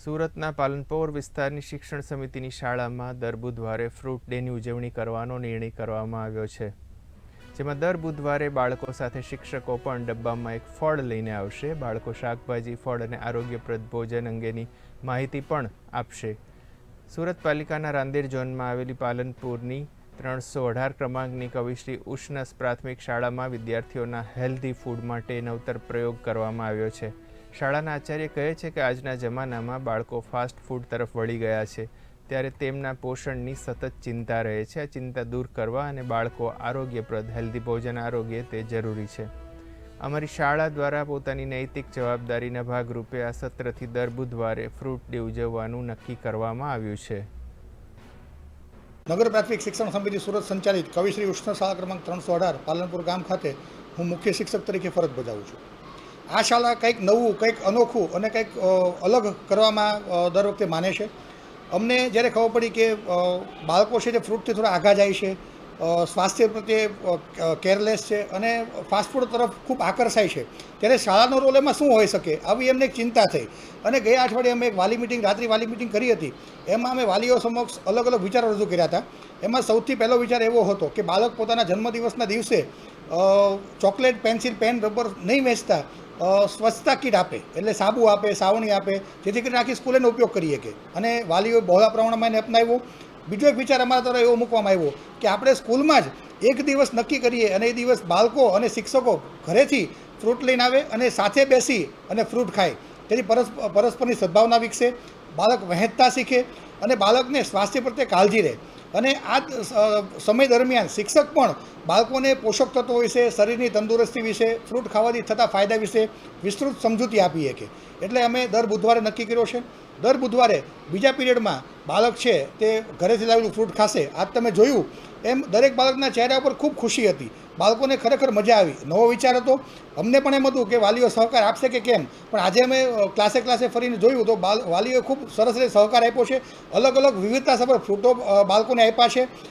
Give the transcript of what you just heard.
સુરતના પાલનપોર વિસ્તારની શિક્ષણ સમિતિની શાળામાં દર બુધવારે ફ્રૂટ ડેની ઉજવણી કરવાનો નિર્ણય કરવામાં આવ્યો છે. જેમાં દર બુધવારે બાળકો સાથે શિક્ષકો પણ ડબ્બામાં એક ફળ લઈને આવશે. બાળકો શાકભાજી, ફળ અને આરોગ્યપ્રદ ભોજન અંગેની માહિતી પણ આપશે. સુરત પાલિકાના રાંદેર ઝોનમાં આવેલી પાલનપુરની ત્રણસો અઢાર ક્રમાંકની કવિશ્રી ઉષ્ણસ પ્રાથમિક શાળામાં વિદ્યાર્થીઓના હેલ્ધી ફૂડ માટે નવતર પ્રયોગ કરવામાં આવ્યો છે. શાળાના આચાર્ય કહે છે કે આજના જમાનામાં બાળકો ફાસ્ટ ફૂડ તરફ વળી ગયા છે. ત્યારે તેમના પોષણની સતત ચિંતા રહે છે. આ ચિંતા દૂર કરવા અને બાળકો આરોગ્યપ્રદ, હેલ્ધી ભોજન, આરોગ્ય તે જરૂરી છે. અમારી શાળા દ્વારા પોતાની નૈતિક જવાબદારીના ભાગરૂપે આ સત્રથી દર બુધવારે ફ્રૂટ ડે ઉજવવાનું નક્કી કરવામાં આવ્યું છે. નગર પ્રાથમિક શિક્ષણ સમિતિ સુરત સંચાલિત કવિશ્રી ઉષ્ણ શાળા ક્રમાંક ત્રણસો અઢાર, પાલનપુર ગામ ખાતે હું મુખ્ય શિક્ષક તરીકે ફરજ બજાવું છું. આ શાળા કંઈક નવું, કંઈક અનોખું અને કંઈક અલગ કરવામાં દર વખતે માને છે. અમને જ્યારે ખબર પડી કે બાળકો છે જે ફ્રૂટથી થોડા આઘા જાય છે સ્વાસ્થ્ય પ્રત્યે કેરલેસ છે અને ફાસ્ટફૂડ તરફ ખૂબ આકર્ષાય છે. ત્યારે શાળાનો રોલ એમાં શું હોઈ શકે? આવી એમને એક ચિંતા થઈ. અને ગયા અઠવાડિયે અમે એક વાલી મિટિંગ રાત્રિ વાલી મિટિંગ કરી હતી. એમાં અમે વાલીઓ સમક્ષ અલગ અલગ વિચારો રજૂ કર્યા હતા. એમાં સૌથી પહેલો વિચાર એવો હતો કે બાળક પોતાના જન્મદિવસના દિવસે ચોકલેટ, પેન્સિલ, પેન, રબર નહીં વેચતા. સ્વચ્છતા કીટ આપે, એટલે સાબુ આપે, સાવણી આપે, જેથી કરીને આખી સ્કૂલ એનો ઉપયોગ કરી શકે અને વાલીઓએ બહોળા પ્રમાણમાં એને અપનાવ્યો. બીજો એક વિચાર અમારા તરફ એવો મૂકવામાં આવ્યો કે આપણે સ્કૂલમાં જ એક દિવસ નક્કી કરીએ અને એ દિવસ બાળકો અને શિક્ષકો ઘરેથી ફ્રૂટ લઈને આવે અને સાથે બેસી અને ફ્રૂટ ખાય. તેથી પરસ પરસ્પરની સદભાવના વિકસે, બાળક વહેંચતા શીખે અને બાળકને સ્વાસ્થ્ય પ્રત્યે કાળજી રહે. અને આ સમય દરમિયાન શિક્ષક પણ બાળકોને પોષક તત્વો વિશે, શરીરની તંદુરસ્તી વિશે, ફ્રૂટ ખાવાથી થતા ફાયદા વિશે વિસ્તૃત સમજૂતી આપી શકે. એટલે અમે દર બુધવારે નક્કી કર્યો છે. દર બુધવારે બીજા પીરિયડમાં બાળક છે તે ઘરેથી લાવેલું ફ્રૂટ ખાશે. આજ તમે જોયું એમ દરેક બાળકના ચહેરા ઉપર ખૂબ ખુશી હતી. બાળકોને ખરેખર મજા આવી. નવો વિચાર હતો. અમને પણ એમ હતું કે વાલીઓ સહકાર આપશે કે કેમ? પણ આજે અમે ક્લાસે ક્લાસે ફરીને જોયું તો વાલીઓએ ખૂબ સરસ રીતે સહકાર આપ્યો છે. અલગ અલગ વિવિધતા વિવિધતાસભર ફ્રૂટો બાળકોને આપ્યા છે.